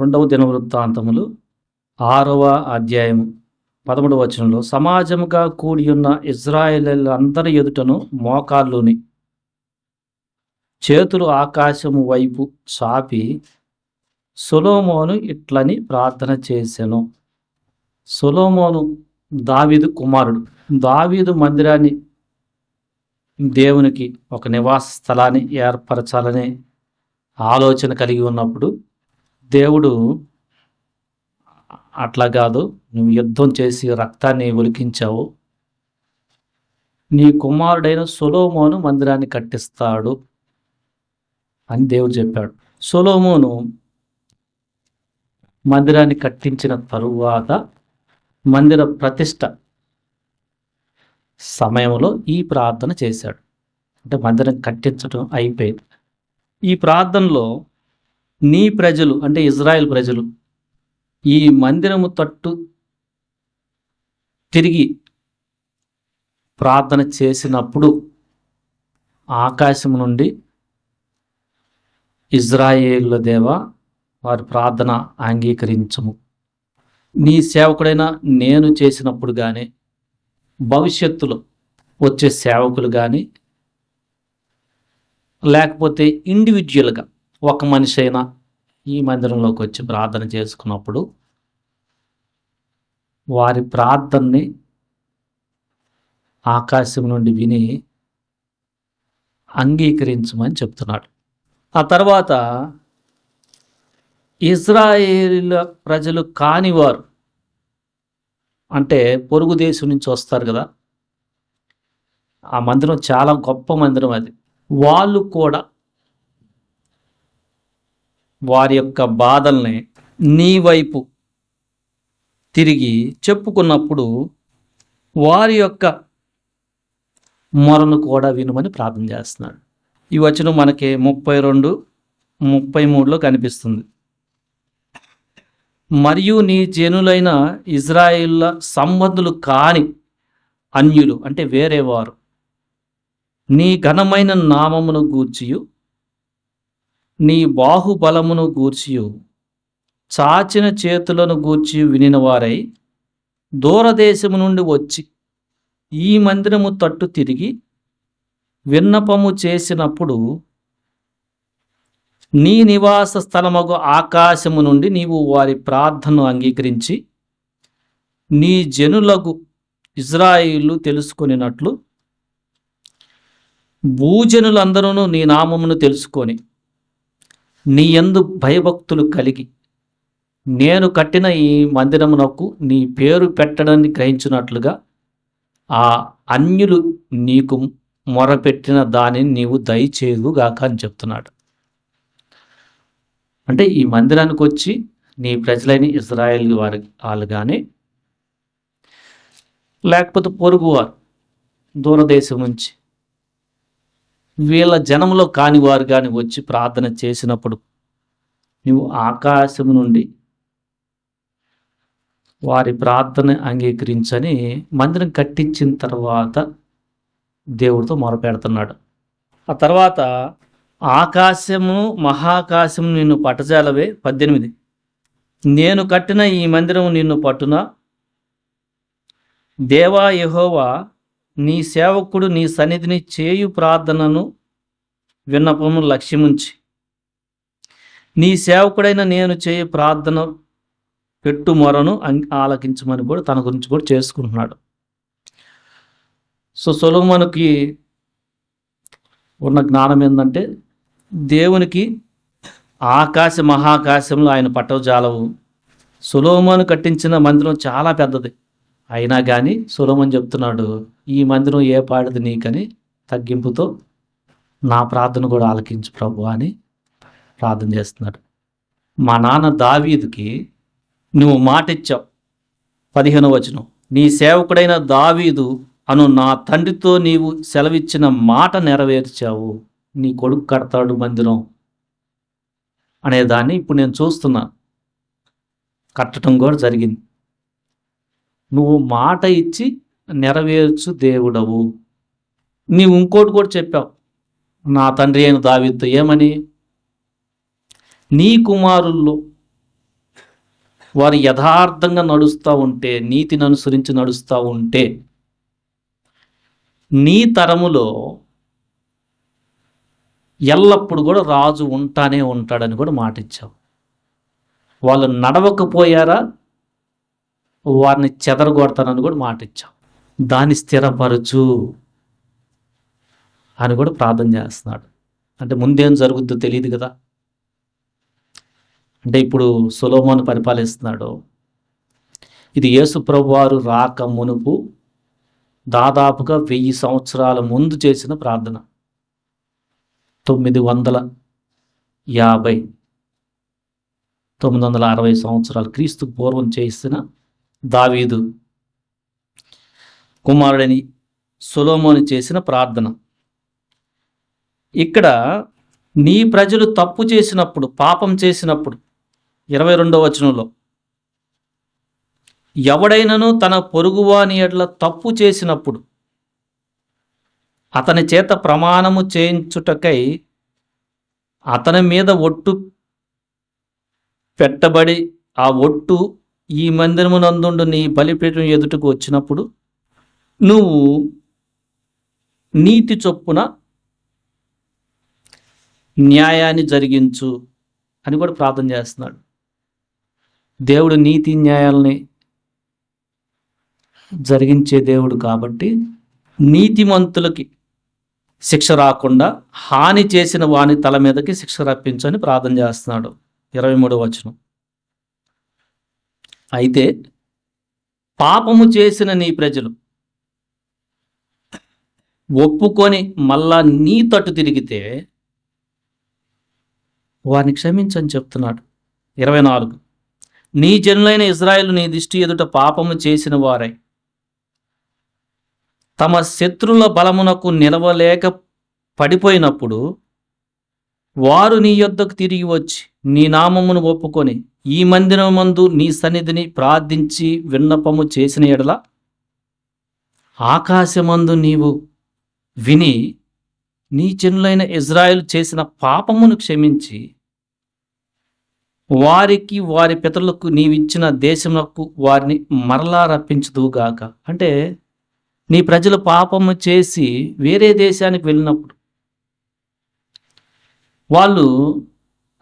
రెండవ దినవృత్తాంతములు ఆరవ అధ్యాయము పదమూడవ వచనంలో సమాజముగా కూడి ఉన్న ఇజ్రాయేలందరి ఎదుటను మోకాళ్ళుని చేతులు ఆకాశము వైపు చాపి సొలోమోను ఇట్లని ప్రార్థన చేశాను సొలోమోను దావీదు కుమారుడు. దావీదు మందిరాన్ని దేవునికి ఒక నివాస స్థలాన్ని ఏర్పరచాలనే ఆలోచన కలిగి ఉన్నప్పుడు దేవుడు అట్లా కాదు నువ్వు యుద్ధం చేసి రక్తాన్ని ఒలికించావు. నీ కుమారుడైన సొలోమోను మందిరాన్ని కట్టిస్తాడు అని దేవుడు చెప్పాడు. సొలోమోను మందిరాన్ని కట్టించిన తరువాత మందిర ప్రతిష్ట సమయంలో ఈ ప్రార్థన చేశాడు. అంటే మందిరం కట్టించడం అయిపోయింది. ఈ ప్రార్థనలో నీ ప్రజలు అంటే ఇజ్రాయెల్ ప్రజలు ఈ మందిరము తట్టు తిరిగి ప్రార్థన చేసినప్పుడు ఆకాశం నుండి ఇజ్రాయేల్ దేవ వారి ప్రార్థన అంగీకరించము. నీ సేవకుడైన నేను చేసినప్పుడు కానీ భవిష్యత్తులో వచ్చే సేవకులు కానీ లేకపోతే ఇండివిజువల్గా ఒక మనిషి అయినా ఈ మందిరంలోకి వచ్చి ప్రార్థన చేసుకున్నప్పుడు వారి ప్రార్థనని ఆకాశం నుండి విని అంగీకరించమని చెప్తున్నాడు. ఆ తర్వాత ఇజ్రాయేల్ ప్రజలు కానివారు అంటే పొరుగు దేశం నుంచి వస్తారు కదా ఆ మందిరం చాలా గొప్ప మందిరం అది. వాళ్ళు కూడా వారి యొక్క బాధల్ని నీ వైపు తిరిగి చెప్పుకున్నప్పుడు వారి యొక్క మొరను కూడా వినుమని ప్రార్థన చేస్తున్నాడు. ఈ వచనం మనకి ముప్పై రెండు ముప్పై మూడులో కనిపిస్తుంది. మరియు నీ జనులైన ఇజ్రాయిల్ల సంబంధులు కాని అన్యులు అంటే వేరేవారు నీ ఘనమైన నామమును గూర్చియు నీ బాహుబలమును గూర్చియు. చాచిన చేతులను గూర్చి వినినవారై దూరదేశము నుండి వచ్చి ఈ మందిరము తట్టు తిరిగి విన్నపము చేసినప్పుడు నీ నివాస స్థలమగు ఆకాశము నుండి నీవు వారి ప్రార్థనను అంగీకరించి నీ జనులకు ఇజ్రాయిలు తెలుసుకొనినట్లు భూజనులందరూ నీ నామమును తెలుసుకొని నీ యందు భయభక్తులు కలిగి. నేను కట్టిన ఈ మందిరమునకు నీ పేరు పెట్టడాన్ని గ్రహించినట్లుగా ఆ అన్యులు నీకు మొరపెట్టిన దానిని నీవు దయచేయుగాక అని చెప్తున్నాడు. అంటే ఈ మందిరానికి వచ్చి నీ ప్రజలైన ఇజ్రాయెల్ వారి వాళ్ళు కానీ లేకపోతే పొరుగువారు దూరదేశం నుంచి వీళ్ళ జనంలో కాని వారు కానీ వచ్చి ప్రార్థన చేసినప్పుడు నువ్వు ఆకాశం నుండి వారి ప్రార్థన అంగీకరించని మందిరం కట్టించిన తర్వాత దేవుడితో మొరపెడుతున్నాడు. ఆ తర్వాత ఆకాశము మహాకాశము నిన్ను పట్టజాలవే. పద్దెనిమిది. నేను కట్టిన ఈ మందిరం నిన్ను పట్టున. దేవా యహోవా నీ సేవకుడు నీ సన్నిధిని చేయు ప్రార్థనను విన్నపము లక్ష్యముంచి. నీ సేవకుడైన నేను చేయు ప్రార్థన పెట్టు మొరను ఆలకించమని కూడా తన గురించి కూడా చేసుకుంటున్నాడు. సో సొలోమనుకి ఉన్న జ్ఞానం ఏంటంటే దేవునికి ఆకాశ మహాకాశంలో ఆయన పట్టవజాలవు సులోమను కట్టించిన మందిరం చాలా పెద్దది. అయినా కానీ సులోమన్ చెప్తున్నాడు ఈ మందిరం ఏ పాడది నీకని తగ్గింపుతో నా ప్రార్థన కూడా ఆలకించు ప్రభు అని ప్రార్థన చేస్తున్నాడు. మా నాన్న దావీదుకి నువ్వు మాట ఇచ్చావు పదిహేను వచనం. నీ సేవకుడైన దావీదు అను నా తండ్రితో నీవు సెలవిచ్చిన మాట నెరవేర్చావు. నీ కొడుకు కడతాడు మందిరం అనేదాన్ని ఇప్పుడు నేను చూస్తున్నా. కట్టడం కూడా జరిగింది. నువ్వు మాట ఇచ్చి నెరవేర్చు దేవుడవు. నీవు ఇంకోటి కూడా చెప్పావు నా తండ్రి అయిన దావితో ఏమని? నీ కుమారుల్లో వారు యథార్థంగా నడుస్తూ ఉంటే నీతిని అనుసరించి నడుస్తూ ఉంటే నీ తరములో ఎల్లప్పుడు కూడా రాజు ఉంటానే ఉంటాడని కూడా మాట ఇచ్చావు వాళ్ళు నడవకపోయారా? వారిని చెదరగొడతానని కూడా మాట ఇచ్చాం దాన్ని స్థిరపరచు అని కూడా ప్రార్థన చేస్తున్నాడు. అంటే ముందేం జరుగుద్దో తెలియదు కదా. అంటే ఇప్పుడు సులోమోను పరిపాలిస్తున్నాడు. ఇది యేసు ప్రభువారు రాక మునుపు దాదాపుగా వెయ్యి సంవత్సరాల ముందు చేసిన ప్రార్థన. తొమ్మిది వందల యాభై తొమ్మిది వందల అరవై సంవత్సరాలు క్రీస్తు పూర్వం చేసిన దావీదు కుమారుడని సులోమోని చేసిన ప్రార్థన. ఇక్కడ నీ ప్రజలు తప్పు చేసినప్పుడు పాపం చేసినప్పుడు ఇరవై రెండో వచనంలో ఎవడైనను తన పొరుగువాని ఎడ్ల తప్పు చేసినప్పుడు అతని చేత ప్రమాణము చేయించుటకై అతని మీద ఒట్టు పెట్టబడి ఆ ఒట్టు ఈ మందిరమునందుండు నీ బలిపీఠం ఎదుటకు వచ్చినప్పుడు నువ్వు నీతి చొప్పున న్యాయాన్ని జరిగించు అని కూడా ప్రార్థన చేస్తున్నాడు. దేవుడు నీతి న్యాయాలని జరిగించే దేవుడు కాబట్టి నీతిమంతులకి శిక్ష రాకుండా హాని చేసిన వాని తల మీదకి శిక్ష రప్పించని ప్రార్థన చేస్తున్నాడు. ఇరవై మూడో వచనం. అయితే పాపము చేసిన నీ ప్రజలు ఒప్పుకొని మళ్ళా నీ తట్టు తిరిగితే వారిని క్షమించని చెప్తున్నాడు. ఇరవై నాలుగు. నీ జనులైన ఇజ్రాయెల్ నీ దృష్టి ఎదుట పాపము చేసిన వారై తమ శత్రుల బలమునకు నిలవలేక పడిపోయినప్పుడు వారు నీ యొద్దకు తిరిగి వచ్చి నీ నామమును ఒప్పుకొని ఈ మందిరమందు నీ సన్నిధిని ప్రార్థించి విన్నపము చేసిన ఎడల ఆకాశమందు నీవు విని నీ జనులైన ఇజ్రాయెల్ చేసిన పాపమును క్షమించి వారికి వారి పితరులకు నీవిచ్చిన దేశములకు వారిని మరలా రప్పించదుగాక అంటే నీ ప్రజలు పాపము చేసి వేరే దేశానికి వెళ్ళినప్పుడు వాళ్ళు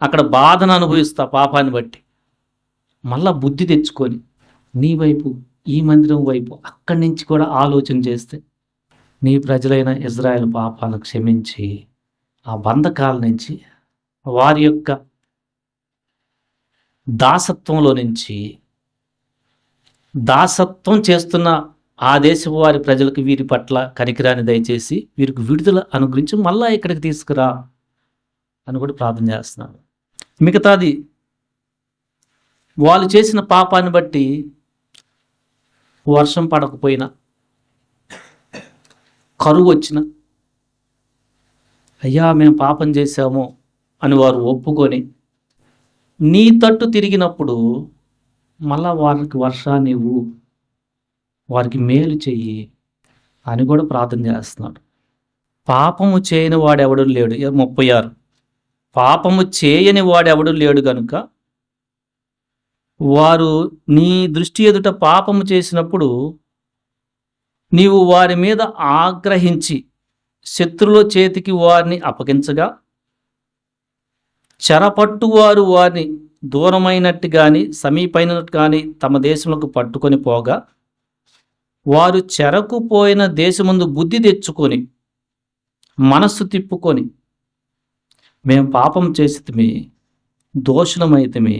అక్కడ బాధను అనుభవిస్తా పాపాన్ని బట్టి. మళ్ళా బుద్ధి తెచ్చుకొని నీ వైపు ఈ మందిరం వైపు అక్కడి నుంచి కూడా ఆలోచన చేస్తే నీ ప్రజలైన ఇజ్రాయెల్ పాపాలను క్షమించి ఆ బంధకాల నుంచి వారి యొక్క దాసత్వంలో నుంచి దాసత్వం చేస్తున్న ఆ దేశపు వారి ప్రజలకు వీరి పట్ల కనికిరాని దయచేసి వీరికి విడుదల అనుగ్రహించి మళ్ళా ఇక్కడికి తీసుకురా. అని కూడా ప్రార్థన చేస్తున్నాడు. మిగతాది వాళ్ళు చేసిన పాపాన్ని బట్టి వర్షం పడకపోయినా కరువు వచ్చిన అయ్యా మేము పాపం చేశాము అని వారు ఒప్పుకొని నీ తట్టు తిరిగినప్పుడు మళ్ళా వారికి వర్షాన్ని ఇవ్వు వారికి మేలు చెయ్యి అని కూడా ప్రార్థన చేస్తున్నాడు. పాపము చేయని వాడెవడు లేడు. ముప్పై ఆరు. పాపము చేయని వాడెవడు లేడు గనుక వారు నీ దృష్టి ఎదుట పాపము చేసినప్పుడు నీవు వారి మీద ఆగ్రహించి శత్రుల చేతికి వారిని అప్పగించగా చెరపట్టువారు వారిని దూరమైనట్టు కానీ సమీపైనట్టు కానీ తమ దేశంలోకి పట్టుకొని పోగా వారు చెరకుపోయిన దేశముందు బుద్ధి తెచ్చుకొని మనస్సు తిప్పుకొని మేము పాపం చేసితమే దోషులమైతమే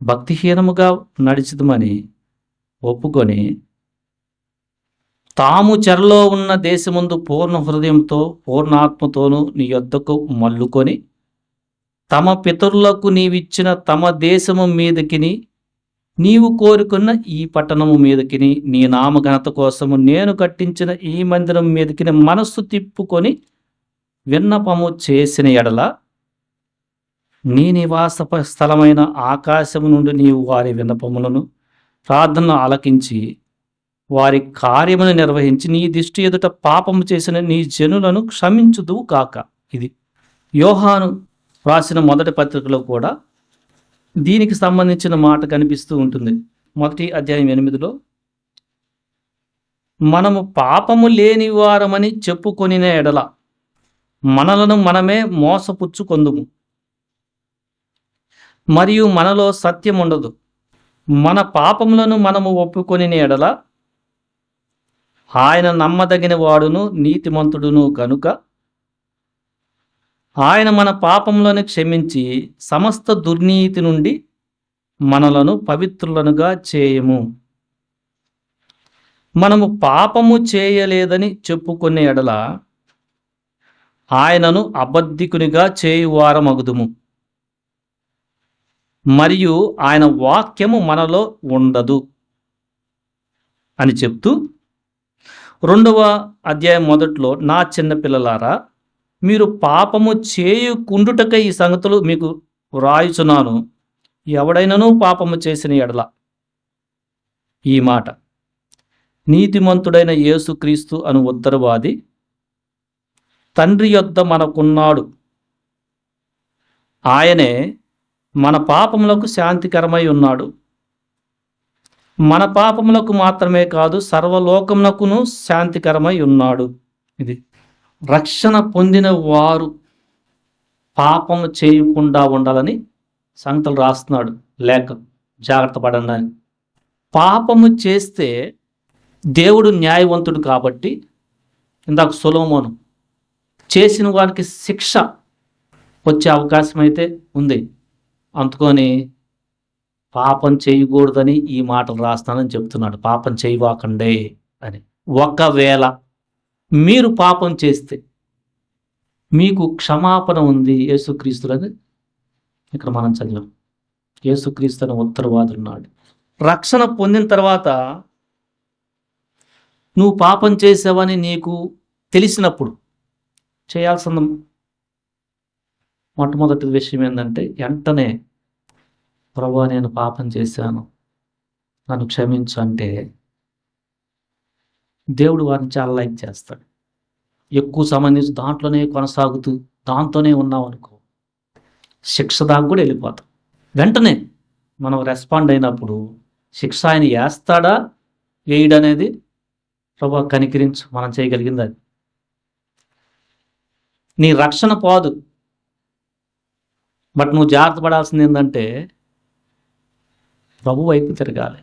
భక్తిహీనముగా నడిచితమని ఒప్పుకొని తాము చెరలో ఉన్న దేశముందు పూర్ణ హృదయంతో పూర్ణాత్మతోనూ నీ యొద్దకు మల్లుకొని తమ పితరులకు నీవిచ్చిన తమ దేశము మీదకిని నీవు కోరుకున్న ఈ పట్టణము మీదకిని నీ నామఘనత కోసము నేను కట్టించిన ఈ మందిరం మీదకిని మనస్సు తిప్పుకొని విన్నపము చేసిన ఎడల నీ నివాస స్థలమైన ఆకాశము నుండి నీవు వారి విన్నపములను ప్రార్థనను ఆలకించి వారి కార్యమును నిర్వహించి నీ దిష్టి ఎదుట పాపము చేసిన నీ జనులను క్షమించుదువు కాక ఇది యోహాను రాసిన మొదటి పత్రికలో కూడా దీనికి సంబంధించిన మాట కనిపిస్తూ ఉంటుంది. మొదటి అధ్యాయం ఎనిమిదిలో మనము పాపము లేని వారమని చెప్పుకొనిన ఎడల మనలను మనమే మోసపుచ్చుకొందుము మరియు మనలో సత్యం ఉండదు. మన పాపములను మనము ఒప్పుకొని ఎడల ఆయన నమ్మదగిన వాడును నీతిమంతుడును కనుక ఆయన మన పాపములను క్షమించి సమస్త దుర్నీతి నుండి మనలను పవిత్రులనుగా చేయము. మనము పాపము చేయలేదని చెప్పుకునే ఎడల ఆయనను అబద్ధికునిగా చేయువారమగుదుము. మరియు ఆయన వాక్యము మనలో ఉండదు అని చెప్తూ రెండవ అధ్యాయం మొదట్లో నా చిన్న పిల్లలారా మీరు పాపము చేయుకుండుటకై ఈ సంగతులు మీకు వ్రాయుచున్నాను. ఎవడైనను పాపము చేసిన ఎడల. ఈ మాట. నీతిమంతుడైన యేసుక్రీస్తు అను ఉత్తరవాది తండ్రి యొద్ద మనకున్నాడు. ఆయనే మన పాపములకు శాంతికరమై ఉన్నాడు. మన పాపములకు మాత్రమే కాదు సర్వలోకమునకును శాంతికరమై ఉన్నాడు. ఇది రక్షణ పొందిన వారు పాపము చేయకుండా ఉండాలని సంగతులు రాస్తున్నాడు లేక జాగ్రత్త పడండి పాపము చేస్తే దేవుడు న్యాయవంతుడు కాబట్టి ఇందాక సులోమోను చేసిన వారికి శిక్ష వచ్చే అవకాశం అయితే ఉంది. అందుకొని పాపం చేయకూడదని ఈ మాటలు రాస్తానని చెప్తున్నాడు. పాపం చేయవాకండే అని. ఒకవేళ మీరు పాపం చేస్తే మీకు క్షమాపణ ఉంది యేసుక్రీస్తులని. ఇక్కడ మనం చదివాం. యేసుక్రీస్తు అని ఉత్తరవాదున్నాడు రక్షణ పొందిన తర్వాత నువ్వు పాపం చేసావని నీకు తెలిసినప్పుడు చేయాల్సిన మొట్టమొదటి విషయం ఏంటంటే వెంటనే ప్రభా నేను పాపం చేశాను. నన్ను క్షమించు అంటే దేవుడు వారిని చాలా లైక్ చేస్తాడు. ఎక్కువ సంబంధించి దాంట్లోనే కొనసాగుతూ దాంతోనే ఉన్నావు అనుకో. శిక్ష దాకా కూడా వెళ్ళిపోతాం వెంటనే మనం రెస్పాండ్ అయినప్పుడు శిక్ష ఆయన వేస్తాడా? వేయడనేది ప్రభా కనికరించు మనం చేయగలిగింది అది. నీ రక్షణ పోదు. బట్ నువ్వు జాగ్రత్త పడాల్సింది ఏంటంటే ప్రభు వైపు తిరగాలి.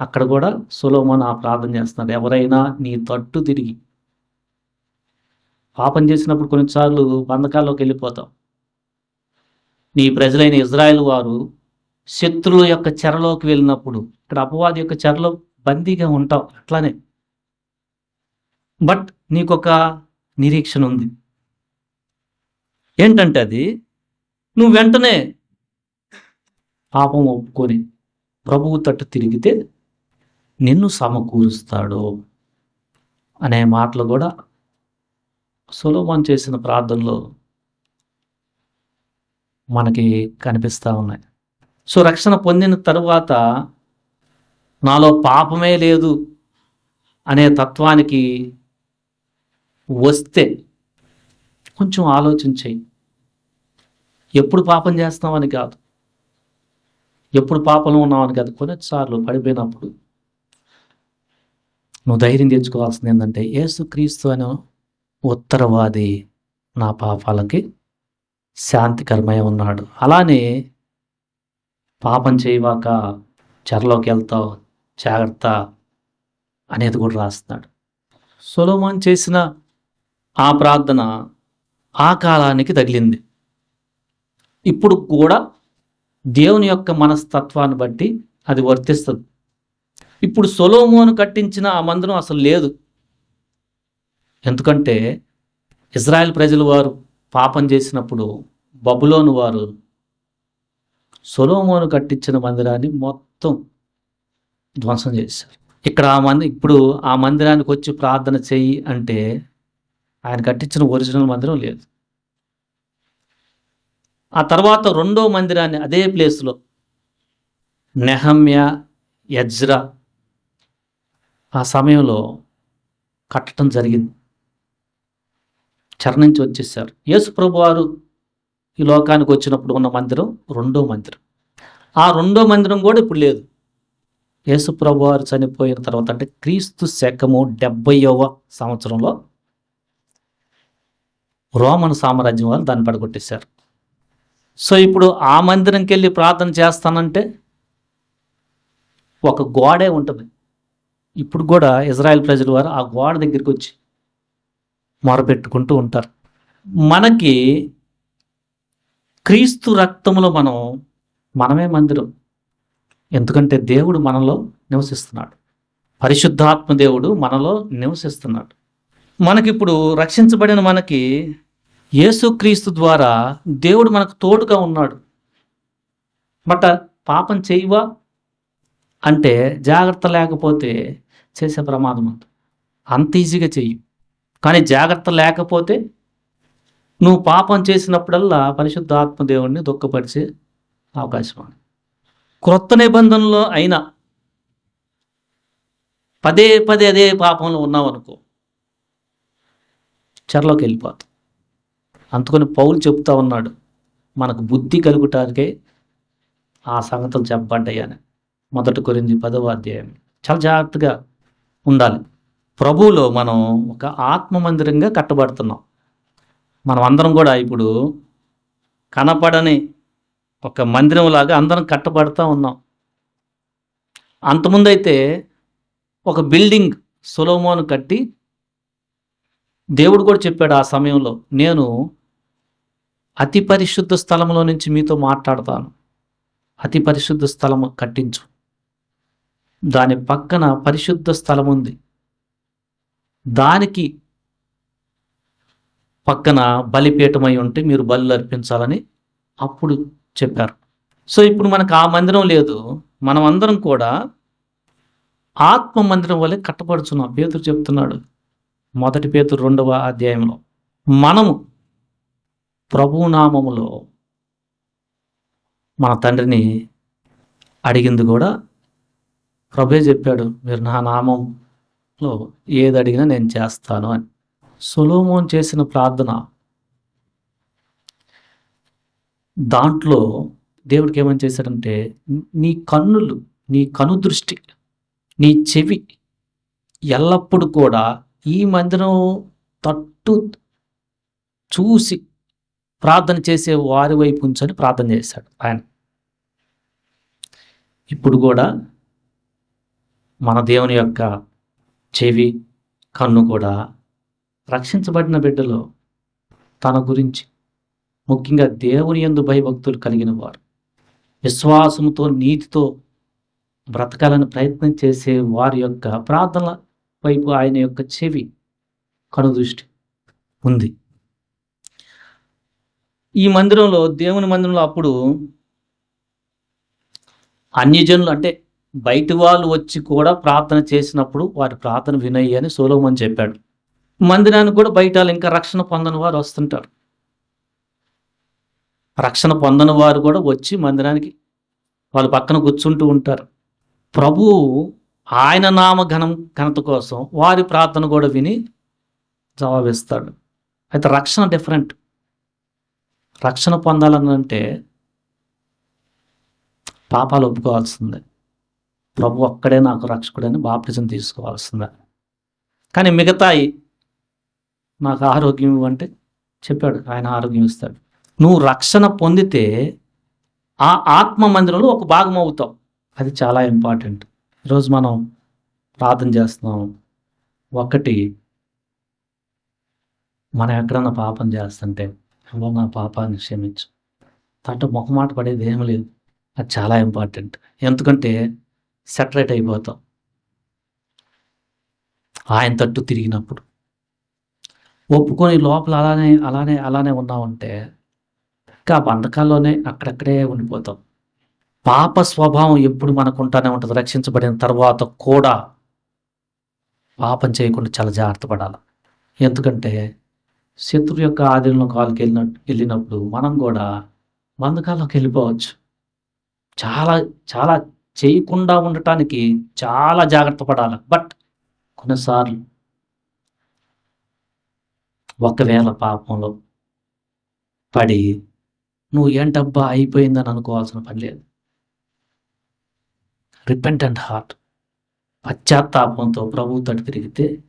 అక్కడ కూడా సులోమన్ ఆ ప్రార్థన చేస్తున్నాడు. ఎవరైనా నీ తట్టు తిరిగి పాపం చేసినప్పుడు కొన్నిసార్లు బంధకాల్లోకి వెళ్ళిపోతాం నీ ప్రజలైన ఇజ్రాయెల్ వారు శత్రువుల యొక్క చెరలోకి వెళ్ళినప్పుడు ఇక్కడ అపవాది యొక్క చెరలో బందీగా ఉంటావు అట్లానే. బట్ నీకొక నిరీక్షణ ఉంది. ఏంటంటే అది? నువ్వు వెంటనే పాపం ఒప్పుకొని ప్రభువు తట్టు తిరిగితే నిన్ను సమకూరుస్తాడు అనే మాటలు కూడా సులభం చేసిన ప్రార్థనలో మనకి కనిపిస్తూ ఉన్నాయి. సో రక్షణ పొందిన తరువాత నాలో పాపమే లేదు అనే తత్వానికి వస్తే కొంచెం ఆలోచించేయి ఎప్పుడు పాపం చేస్తామని కాదు. ఎప్పుడు పాపంలో ఉన్నామని కాదు. కొన్నిసార్లు పడిపోయినప్పుడు నువ్వు ధైర్యం తెచ్చుకోవాల్సింది ఏంటంటే యేసుక్రీస్తు అనే ఉత్తరవాది నా పాపాలకి శాంతికరమై ఉన్నాడు. అలానే పాపం చేయవాక చెరలోకి వెళ్తావు జాగ్రత్త అనేది కూడా రాస్తున్నాడు. సొలోమాన్ చేసిన ఆ ప్రార్థన ఆ కాలానికి తగిలింది. ఇప్పుడు కూడా దేవుని యొక్క మనస్తత్వాన్ని బట్టి అది వర్తిస్తుంది. ఇప్పుడు సొలోమోను కట్టించిన ఆ మందిరం అసలు లేదు. ఎందుకంటే ఇజ్రాయెల్ ప్రజలు వారు పాపం చేసినప్పుడు బబులోను వారు సొలోమోను కట్టించిన మందిరాన్ని మొత్తం ధ్వంసం చేశారు. ఇక్కడ ఆ మంది ఇప్పుడు ఆ మందిరానికి వచ్చి ప్రార్థన చెయ్యి అంటే ఆయన కట్టించిన ఒరిజినల్ మందిరం లేదు. ఆ తర్వాత రెండో మందిరాన్ని అదే ప్లేస్లో నెహమ్య యజ్రా ఆ సమయంలో కట్టడం జరిగింది. చెర నుంచి వచ్చేసారు. యేసు ప్రభు వారు ఈ లోకానికి వచ్చినప్పుడు ఉన్న మందిరం రెండో మందిరం. ఆ రెండో మందిరం కూడా ఇప్పుడు లేదు. యేసుప్రభు వారు చనిపోయిన తర్వాత అంటే క్రీస్తు శకము డెబ్బైవ సంవత్సరంలో రోమన్ సామ్రాజ్యం వాళ్ళు దాన్ని పడగొట్టేశారు. సో ఇప్పుడు ఆ మందిరంకి వెళ్ళి ప్రార్థన చేస్తానంటే ఒక గోడే ఉంటుంది. ఇప్పుడు కూడా ఇజ్రాయెల్ ప్రజల వారు ఆ గోడ దగ్గరికి వచ్చి మొరపెట్టుకుంటూ ఉంటారు. మనకి క్రీస్తు రక్తములో మనం మనమే మందిరం. ఎందుకంటే దేవుడు మనలో నివసిస్తున్నాడు. పరిశుద్ధాత్మ దేవుడు మనలో నివసిస్తున్నాడు. మనకిప్పుడు రక్షించబడిన మనకి యేసుక్రీస్తు ద్వారా దేవుడు మనకు తోడుగా ఉన్నాడు. బట్ పాపం చేయవా? అంటే జాగ్రత్త లేకపోతే చేసే ప్రమాదం అంత. అంత ఈజీగా చెయ్యి. కానీ జాగ్రత్త లేకపోతే నువ్వు పాపం చేసినప్పుడల్లా పరిశుద్ధ ఆత్మదేవుడిని దుఃఖపరిచే అవకాశం ఉంది. క్రొత్త నిబంధనలో అయినా పదే పదే అదే పాపంలో ఉన్నావు అనుకో చెరలోకి వెళ్ళిపోతాం. అందుకని పౌలు చెప్తా ఉన్నాడు మనకు బుద్ధి కలుగుటానికే ఆ సంగతులు చెప్పబడ్డాయని మొదటి గురించి పదవ అధ్యాయం. చాలా జాగ్రత్తగా ఉండాలి. ప్రభువులో మనం ఒక ఆత్మ మందిరంగా కట్టబడుతున్నాం. మనం అందరం కూడా ఇప్పుడు కనపడని ఒక మందిరం లాగా అందరం కట్టబడుతూ ఉన్నాం. అంతముందైతే ఒక బిల్డింగ్ సులోమోను కట్టి దేవుడు కూడా చెప్పాడు ఆ సమయంలో నేను అతి పరిశుద్ధ స్థలంలో నుంచి మీతో మాట్లాడతాను. అతి పరిశుద్ధ స్థలం కట్టించు. దాని పక్కన పరిశుద్ధ స్థలం ఉంది. దానికి పక్కన బలిపీఠమై ఉంటే మీరు బలు అర్పించాలని అప్పుడు చెప్పారు. సో ఇప్పుడు మనకు ఆ మందిరం లేదు. మనం అందరం కూడా ఆత్మ మందిరం వల్లే కట్టబడుచున్నాం. పేదరు చెప్తున్నాడు మొదటి పేతురు రెండవ అధ్యాయంలో మనము ప్రభునామములో మన తండ్రిని అడిగింది కూడా ప్రభే చెప్పాడు మీరు నా నామంలో ఏది అడిగినా నేను చేస్తాను అని. సులోమోన్ చేసిన ప్రార్థన దాంట్లో దేవుడికి ఏమని చేశాడంటే నీ కన్నులు నీ కనుదృష్టి నీ చెవి ఎల్లప్పుడూ కూడా ఈ మందిరం తట్టు చూసి ప్రార్థన చేసే వారి వైపు ఉంచని ప్రార్థన చేశాడు ఆయన. ఇప్పుడు కూడా మన దేవుని యొక్క చెవి కన్ను కూడా రక్షించబడిన బిడ్డలో తన గురించి ముఖ్యంగా దేవుని యందు భయభక్తులు కలిగిన వారు విశ్వాసంతో నీతితో బ్రతకాలని ప్రయత్నం చేసే వారి యొక్క ప్రార్థన వైపు ఆయన యొక్క చెవి కనుదృష్టి ఉంది. ఈ మందిరంలో దేవుని మందిరంలో అప్పుడు అన్యజనులు అంటే బయటి వాళ్ళు వచ్చి కూడా ప్రార్థన చేసినప్పుడు వారి ప్రార్థన వినయ్యి అని సోలోమని చెప్పాడు. మందిరానికి కూడా బయట వాళ్ళు ఇంకా రక్షణ పొందని వారు వస్తుంటారు. రక్షణ పొందని వారు కూడా వచ్చి మందిరానికి వాళ్ళ పక్కన కూర్చుంటూ ఉంటారు. ప్రభు ఆయన నామఘనం ఘనత కోసం వారి ప్రార్థన కూడా విని జవాబిస్తాడు. అయితే రక్షణ డిఫరెంట్ రక్షణ పొందాలని అంటే పాపాలు ఒప్పుకోవాల్సిందే. ప్రభు ఒక్కడే నాకు రక్షకుడని బాప్టిజం తీసుకోవాల్సిందే. కానీ మిగతాయి నాకు ఆరోగ్యం ఇవ్వంటే చెప్పాడు ఆయన ఆరోగ్యం ఇస్తాడు. నువ్వు రక్షణ పొందితే ఆ ఆత్మ మందిరంలో ఒక భాగం అవుతావు. అది చాలా ఇంపార్టెంట్ ఈరోజు మనం ప్రార్థన చేస్తున్నాం. ఒకటి మనం ఎక్కడన్నా పాపం చేస్తుంటే అమ్మో నా పాపాన్ని క్షమించు. దాంట్లో మొహమాట పడేది ఏం లేదు. అది చాలా ఇంపార్టెంట్ ఎందుకంటే సెటరేట్ అయిపోతాం. ఆయన తట్టు తిరిగినప్పుడు. ఒప్పుకొని లోపల అలానే అలానే అలానే ఉన్నామంటే ఇంకా బంధకాల్లోనే అక్కడక్కడే ఉండిపోతాం. పాప స్వభావం ఎప్పుడు మనకు ఉంటానే ఉంటుంది. రక్షించబడిన తర్వాత కూడా పాపం చేయకుండా చాలా జాగ్రత్త పడాలి. ఎందుకంటే శత్రు యొక్క ఆధీనంలో కాలుకి వెళ్ళిన వెళ్ళినప్పుడు మనం కూడా బంధకాల్లోకి వెళ్ళిపోవచ్చు. చాలా చాలా చేయకుండా ఉండటానికి చాలా జాగ్రత్త పడాలి. బట్ కొన్నిసార్లు ఒకవేళ పాపంలో పడి నువ్వు ఏంటబ్బా అయిపోయిందని అనుకోవాల్సిన పని లేదు. రిపెంటెంట్ హార్ట్ పశ్చాత్తాపంతో ప్రభు తట్టు తిరిగితే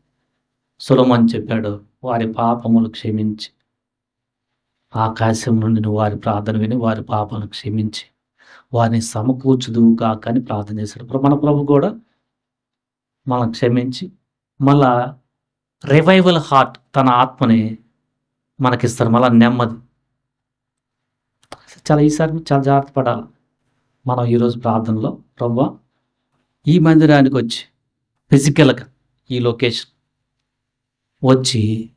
సులమని చెప్పాడు. వారి పాపములు క్షమించి. ఆకాశం నుండి వారి ప్రార్థన విని వారి పాపను క్షమించి. వారిని సమకూర్చుదువు కాక అని ప్రార్థన చేశాడు. మన ప్రభు కూడా మనం క్షమించి మళ్ళా రివైవల్ హార్ట్ తన ఆత్మని మనకిస్తారు మళ్ళా నెమ్మది. చాలా ఈసారి చాలా జాగ్రత్త పడాలి. మనం ఈరోజు ప్రార్థనలో ప్రభు ఈ మందిరానికి వచ్చి ఫిజికల్గా ఈ లొకేషన్ వచ్చి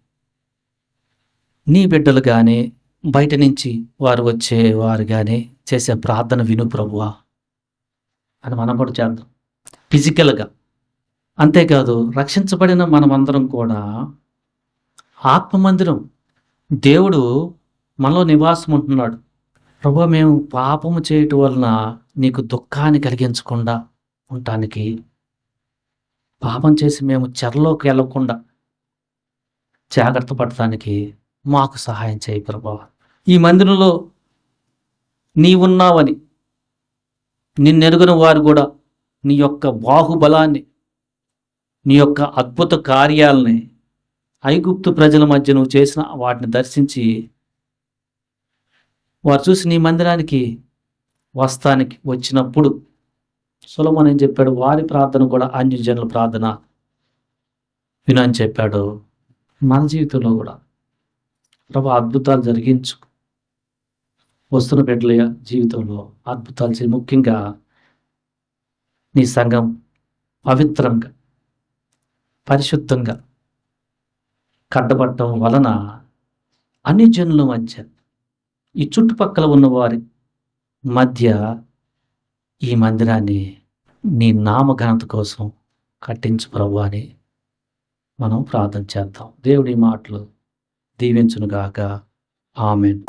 నీ బిడ్డలు కానీ బయట నుంచి వారు వచ్చే వారు కానీ చేసే ప్రార్థన విను ప్రభువా అని మనం కూడా చేద్దాం. ఫిజికల్గా. అంతేకాదు రక్షించబడిన మనమందరం కూడా ఆత్మ మందిరం. దేవుడు మనలో నివాసం ఉంటున్నాడు. ప్రభు మేము పాపము చేయటం వలన నీకు దుఃఖాన్ని కలిగించకుండా ఉండటానికి పాపం చేసి మేము చెరలోకి వెళ్ళకుండా జాగ్రత్త పడటానికి మాకు సహాయం చేయి ప్రభావ ఈ మందిరంలో నీ ఉన్నావని నిన్నెరుగున వారు కూడా నీ యొక్క బాహుబలాన్ని నీ యొక్క అద్భుత కార్యాలని ఐగుప్తు ప్రజల మధ్య నువ్వు చేసిన వాటిని దర్శించి వారు చూసి నీ మందిరానికి వస్తానికి వచ్చినప్పుడు సులమన్ ఏం చెప్పాడు? వారి ప్రార్థన కూడా అన్యజనుల ప్రార్థన వినని చెప్పాడు. మన జీవితంలో కూడా ప్రభా అద్భుతాలు జరిగించు వస్తున్న బిడ్డల జీవితంలో అద్భుతాలు చేయి. ముఖ్యంగా నీ సంఘం పవిత్రంగా పరిశుద్ధంగా కట్టబడటం వలన అన్ని జనుల మధ్య ఈ చుట్టుపక్కల ఉన్న వారి మధ్య ఈ మందిరాన్ని నీ నామఘనత కోసం కట్టించు ప్రభు అని మనం ప్రార్థన చేద్దాం. దేవుడి మాటలు దీవించునుగాక ఆమెన్.